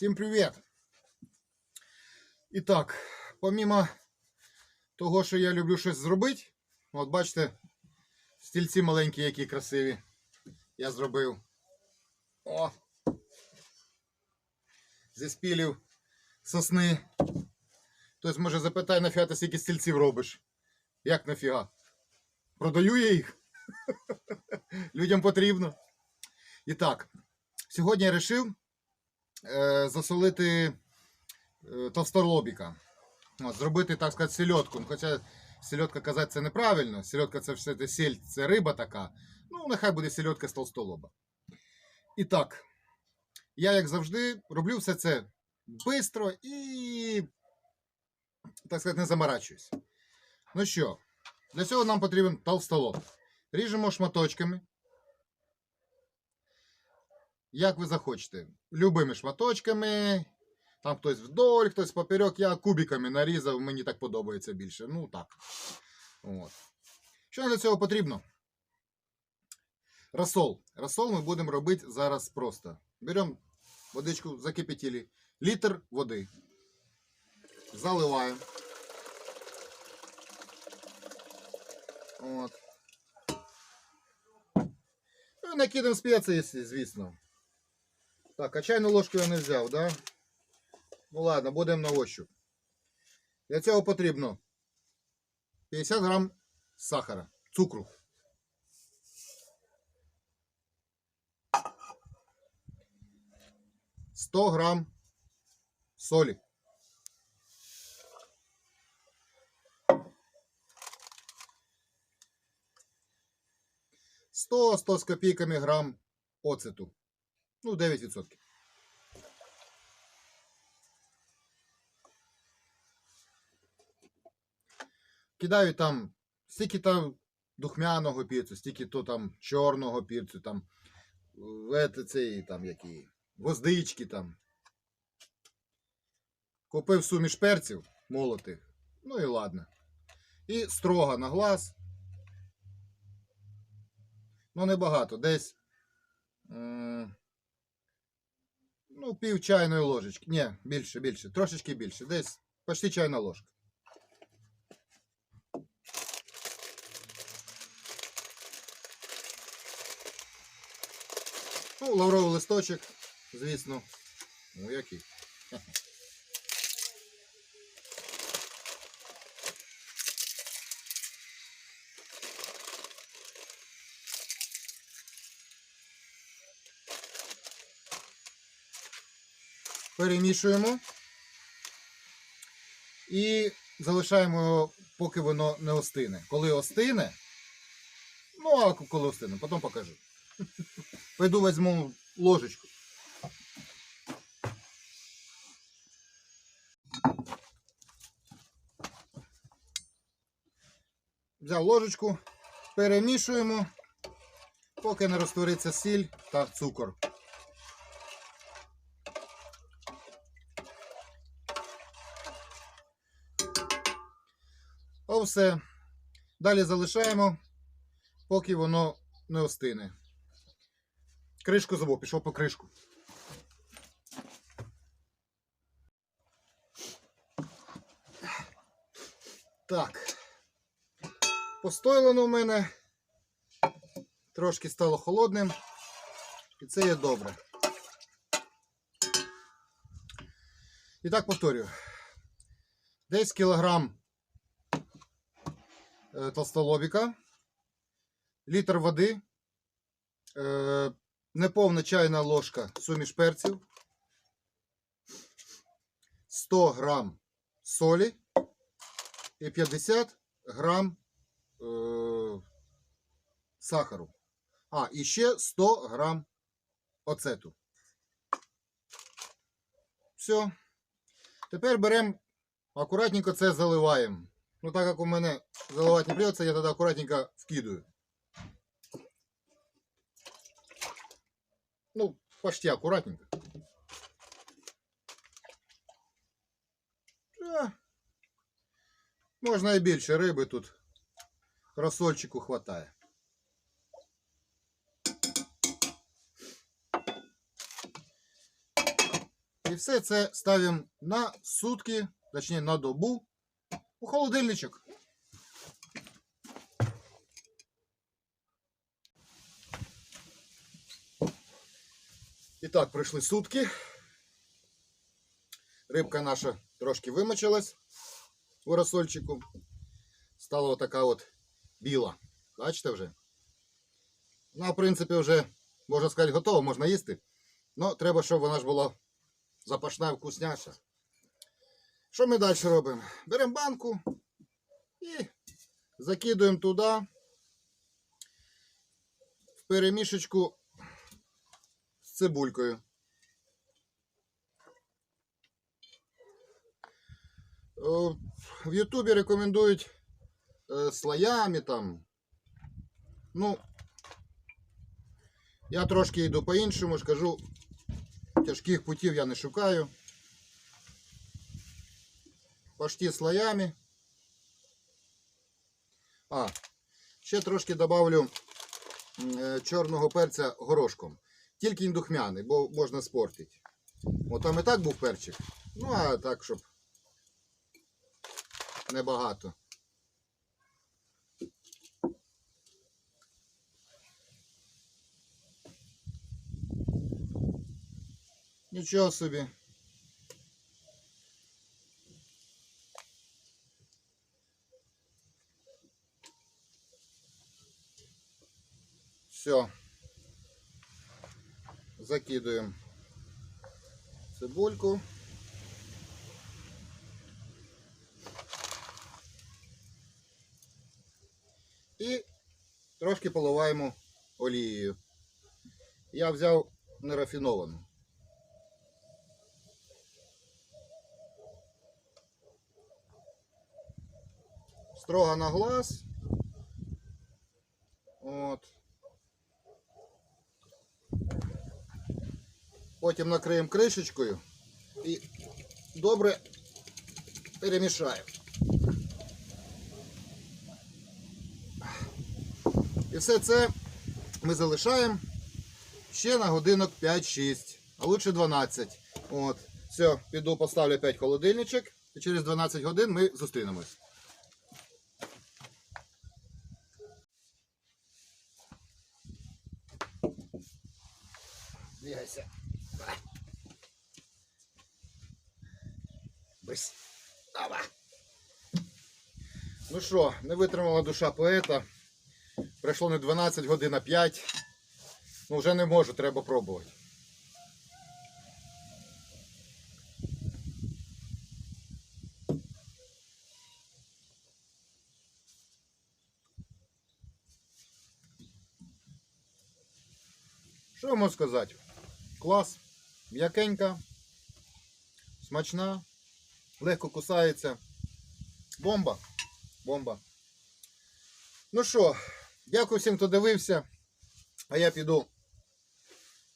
Всім привіт! І так, помимо того, що я люблю щось зробити, от бачите, стільці маленькі, які красиві. Я зробив. О! Зі спілів сосни. Хтось може запитає, нафіга ти стільки стільців робиш? Як нафіга? Продаю я їх? Людям потрібно. І так, сьогодні я вирішив засолити е, товстолобіка. Зробити, так сказати, сельодку. Ну, Хоча сельодка казати це неправильно. Сельодка це все сіль, це риба така. Ну, нехай буде сельодка з толстолоба. І так, я, як завжди, роблю все це швидко і, так сказати, не заморачуюсь. Ну що, для цього нам потрібен толстолоб. Ріжемо шматочками. Як ви захочете. Любими шматочками. Там хтось вдоль, хтось поперек. Я кубиками нарізав, мені так подобається більше. Ну так. От. Що для цього потрібно? Розсол. Розсол ми будемо робити зараз просто. Беремо водичку, закипятили. Літр води. Заливаємо. От. Ну, накидаємо спеції, звісно. Так, а чайну ложку я не взяв, да? Ну ладно, будемо на ощуп. Для цього потрібно 50 грам сахара, цукру. Сто грам солі. Сто, сто з копійками грам оцету. Ну, 9%. Кидаю там стільки там духмяного пірцю, стільки то там чорного пірцю, там цей, там які, гвоздички там. Купив суміш перців молотих. Ну і ладно. І строго на глаз. Ну, небагато, десь. Ну, пів чайної ложечки. Ні, більше, більше. Трошечки більше. Десь почти чайна ложка. Ну, лавровий листочок, звісно. Ну, який. Перемішуємо. І залишаємо його, поки воно не остине. Коли остине, ну а коли остине, потім покажу. Пойду візьму ложечку. Взяв ложечку, перемішуємо, поки не розтвориться сіль та цукор. О, все. Далі залишаємо, поки воно не остине. Кришку забув, пішов по кришку. Так. Постояло в мене. Трошки стало холодним. І це є добре. І так повторюю. Десь кілограм толстолобіка, літр води, е, неповна чайна ложка суміш перців, 100 грам солі і 50 грам е, сахару. А, і ще 100 грам оцету. Все. Тепер беремо, акуратненько це заливаємо. Ну, так як у мене заливати не придется, я тоді акуратненько вкидаю. Ну, почти аккуратненько. Е, Можна і більше риби тут. Розсольчику хватає. І все це ставимо на сутки, точніше на добу у холодильничок. І так, пройшли сутки. Рибка наша трошки вимочилась у розсольчику. Стала отака от біла. Бачите вже? Ну, в принципі, вже, можна сказати, готова, можна їсти. Ну, треба, щоб вона ж була запашна вкусняша. Що ми далі робимо? Беремо банку і закидуємо туди в перемішечку з цибулькою. В Ютубі рекомендують е, слоями там. Ну, я трошки йду по-іншому, ж кажу, тяжких путів я не шукаю. Почти слоями. А, ще трошки добавлю е, чорного перця горошком. Тільки не духмяний, бо можна спортити. От там і так був перчик. Ну, а так, щоб небагато. Нічого собі. Все. Закидуємо цибульку. І трошки поливаємо олією. Я взяв нерафіновану. Строго на глаз. От. Потім накриємо кришечкою і добре перемішаємо. І все це ми залишаємо ще на годинок 5-6, а лучше 12. От. Все, піду поставлю 5 холодильничок і через 12 годин ми зустрінемось. Давай. Ну що, не витримала душа поета. Пройшло не 12 годин, а 5. Ну вже не можу, треба пробувати. Що можу сказати? Клас, м'якенька, смачна, легко кусається. Бомба. Бомба. Ну що, дякую всім, хто дивився. А я піду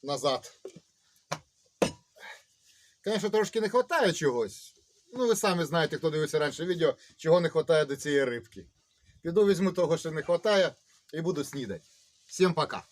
назад. Звісно, трошки не вистачає чогось. Ну, ви самі знаєте, хто дивився раніше відео, чого не вистачає до цієї рибки. Піду візьму того, що не вистачає, і буду снідати. Всім пока.